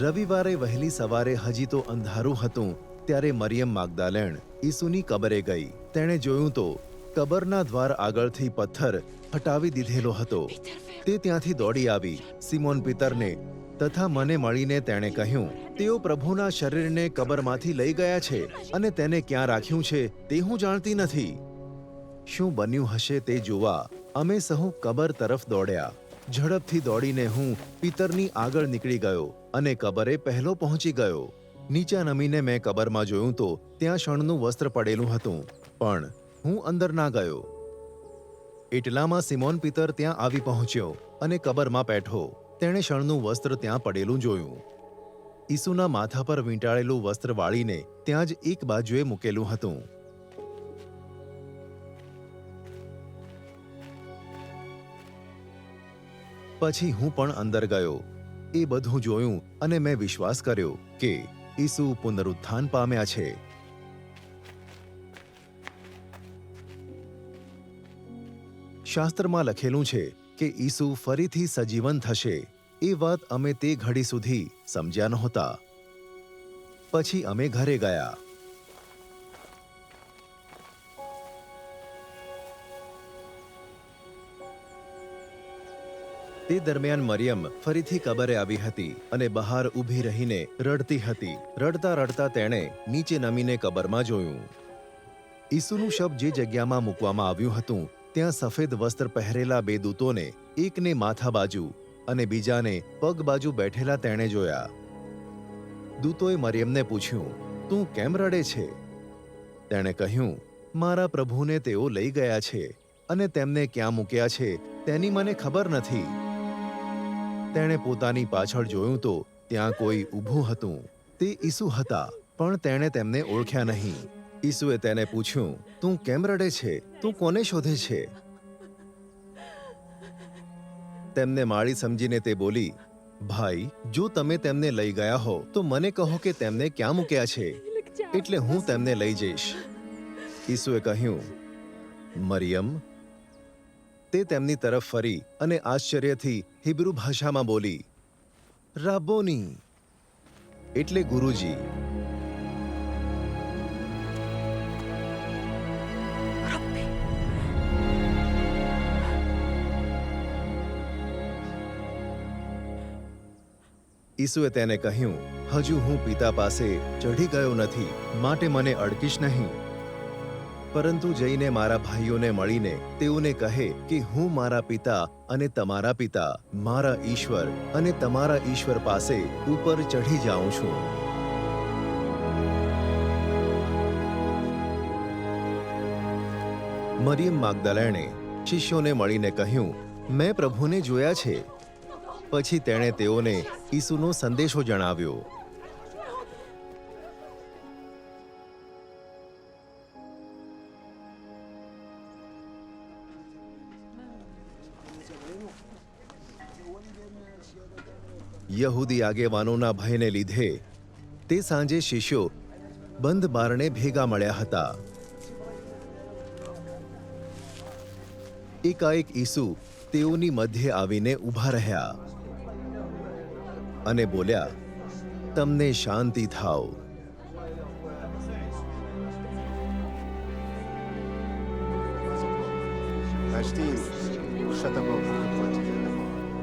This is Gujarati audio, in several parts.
રવિવારે વહેલી સવારે હજી તો અંધારું હતું, ત્યારે મરિયમ માગદાલેણ ઈસુની કબરે ગઈ. તેણે જોયું તો, કબરના દ્વાર આગળથી પથ્થર હટાવી દીધેલો હતો. તે ત્યાંથી દોડી આવી. સિમોન પિતરને તથા મને મળીને તેણે કહ્યું, તેઓ પ્રભુના શરીરને કબરમાંથી લઈ ગયા છે અને તેને ક્યાં રાખ્યું છે તે હું જાણતી નથી. શું બન્યું હશે તે જોવા અમે સહુ કબર તરફ દોડ્યા. ઝડપથી દોડીને હું પિતરની આગળ નીકળી ગયો અને કબરે પહેલો પહોંચી ગયો. નીચા નમીને મેં કબરમાં જોયું તો ત્યાં શણનું વસ્ત્ર પડેલું હતું, પણ હું અંદર ના ગયો. એટલામાં સિમોન પિતર ત્યાં આવી પહોંચ્યો અને કબરમાં બેઠો. તેણે શણનું વસ્ત્ર ત્યાં પડેલું જોયું. ઈસુના માથા પર વીંટાળેલું વસ્ત્ર વાળીને ત્યાં જ એક બાજુએ મૂકેલું હતું. પછી હું પણ અંદર ગયો. એ બધું જોયું અને મેં વિશ્વાસ કર્યો કે ઈસુ પુનરુત્થાન પામ્યા છે. શાસ્ત્રમાં લખેલું છે કે ઈસુ ફરીથી સજીવન થશે. એ વાત અમે તે ઘડી સુધી સમજ્યા નહોતા. પછી અમે ઘરે ગયા. તે દરમિયાન મરિયમ ફરીથી કબરે આવી હતી અને બહાર ઊભી રહીને રડતી હતી. રડતા રડતા તેણે નીચે નમીને કબરમાં જોયું. ઈસુનું શબ જે જગ્યામાં મૂકવામાં આવ્યું હતું, ત્યાં સફેદ વસ્ત્ર પહેરેલા બે દૂતોને એકને માથા બાજુ અને બીજાને પગ બાજુ બેઠેલા તેણે જોયા. દૂતોએ મરિયમને પૂછ્યું, તું કેમ રડે છે? તેણે કહ્યું, મારા પ્રભુને તેઓ લઈ ગયા છે અને તેમને ક્યાં મૂક્યા છે તેની મને ખબર નથી. તેણે પોતાની પાછળ જોયું તો ત્યાં કોઈ ઊભું હતું. તે ઈસુ હતા, પણ તેણે તેમને ઓળખ્યા નહીં. ઈસુએ તેને પૂછ્યું, તું કેમ રડે છે? તું કોને શોધે છે? તેમને માળી સમજીને તે બોલી, ભાઈ, જો તમે તેમને લઈ ગયા હો, તો મને કહો કે તેમને ક્યાં મૂક્યા છે? એટલે હું તેમને લઈ જઈશ. ઈસુએ કહ્યું, મરિયમ તે તેમની તરફ ફરી અને આશ્ચર્યથી હિબ્રુ ભાષામાં બોલી રાબોની. એટલે ગુરુજી ઈસુએ તેને કહ્યું હજુ હું પિતા પાસે ચઢી ગયો નથી માટે મને અડકીશ નહીં. પરંતુ જઈને મારા ભાઈઓને મળીને તેઓને કહે કે હું મારા પિતા અને તમારા પિતા, મારા ઈશ્વર અને તમારા ઈશ્વર પાસે ઉપર ચઢી જાઉં છું. મરિયમ માગદલેણે શિષ્યોને મળીને કહ્યું, મેં પ્રભુને જોયા છે. પછી તેણે તેઓને ઈસુનો સંદેશો જણાવ્યો. યહૂદી આગેવાનોના ભયને લીધે તે સાંજે શિષ્યો બંધ બારણે ભેગા મળ્યા હતા એકાએક ઈસુ તેઓની મધ્યે આવીને ઊભા રહ્યા અને બોલ્યા, તમને શાંતિ થાવ Steve.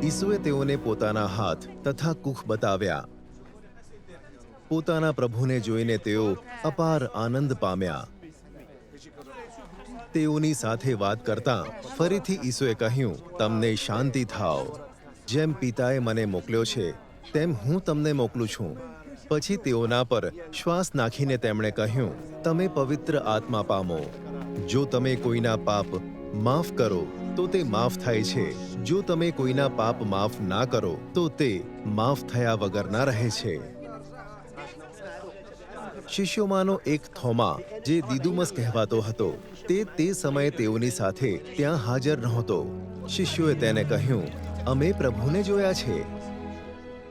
ઈસુએ તેઓને પોતાના હાથ તથા કુખ બતાવ્યા. પોતાના પ્રભુને જોઈને તેઓ અપાર આનંદ પામ્યા. તેઓની સાથે વાત કરતા ફરીથી ઈસુએ કહ્યું, તમને શાંતિ થાવ જેમ પિતાએ મને મોકલ્યો છે, તેમ હું તમને મોકલું છું. પછી તેઓના પર શ્વાસ નાખીને તેમણે કહ્યું, તમે પવિત્ર આત્મા પામો. જો તમે કોઈના પાપ માફ કરો તો તે માફ થાય છે. જો તમે કોઈના પાપ માફ ના કરો, તો તે માફ થયા વગરના રહે છે. શિષ્યોમાંનો એક થોમા, જે દીદુમસ કહેવાતો હતો, તે તે સમયે તેઓની સાથે ત્યાં હાજર નહોતો. શિષ્યોએ તેને કહ્યું, અમે પ્રભુને જોયા છે.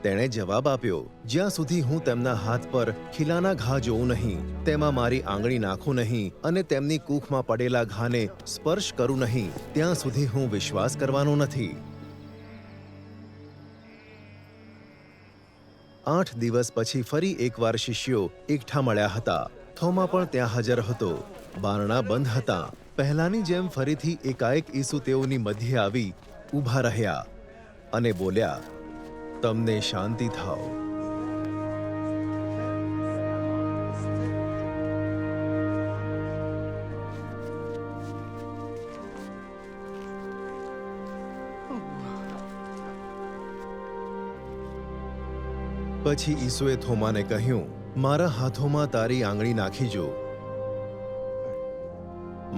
તેણે જવાબ આપ્યો, જ્યાં સુધી હું તેમના હાથ પર ખીલાના ઘા જોઉં નહીં, તેમાં મારી આંગળી નાખું નહીં અને તેમની કૂખમાં પડેલા ઘાને સ્પર્શ કરું નહીં, ત્યાં સુધી હું વિશ્વાસ કરવાનો નથી. આઠ દિવસ પછી ફરી એકવાર શિષ્યો એકઠા મળ્યા હતા. થોમા પણ ત્યાં હાજર હતો. બારણા બંધ હતા. પહેલાની જેમ ફરીથી એકાએક ઈસુ તેઓની મધ્યે આવી ઊભા રહ્યા અને બોલ્યા તમને શાંતિ થાઓ પછી ઈસુએ થોમાને કહ્યું, મારા હાથોમાં તારી આંગળી નાખી જો.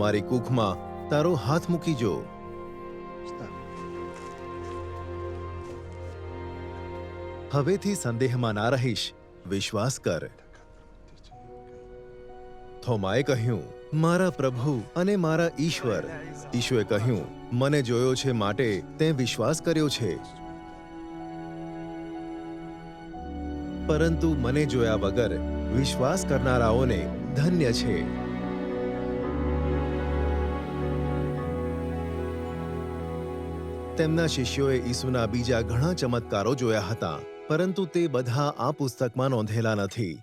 મારી કૂખમાં તારો હાથ મૂકી જો. હવેથી સંદેહમાં ના રહીશ. વિશ્વાસ કર. થોમાએ કહ્યું, મારા પ્રભુ અને મારા ઈશ્વર. ઈશુએ કહ્યું, મને જોયો છે માટે તે વિશ્વાસ કર્યો છે. પરંતુ મને જોયા વગર વિશ્વાસ કરનારાઓને ધન્ય છે. તેમના શિષ્યોએ ઈસુના બીજા ઘણા ચમત્કારો જોયા હતા. પરંતુ તે બધા આ પુસ્તકમાં નોંધેલા નથી.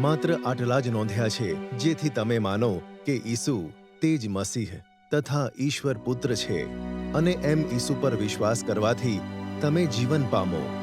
માત્ર આટલા જ નોંધ્યા છે, જેથી તમે માનો કે ઈસુ તે જ મસીહ તથા ઈશ્વર પુત્ર છે અને એમ ઈસુ પર વિશ્વાસ કરવાથી તમે જીવન પામો.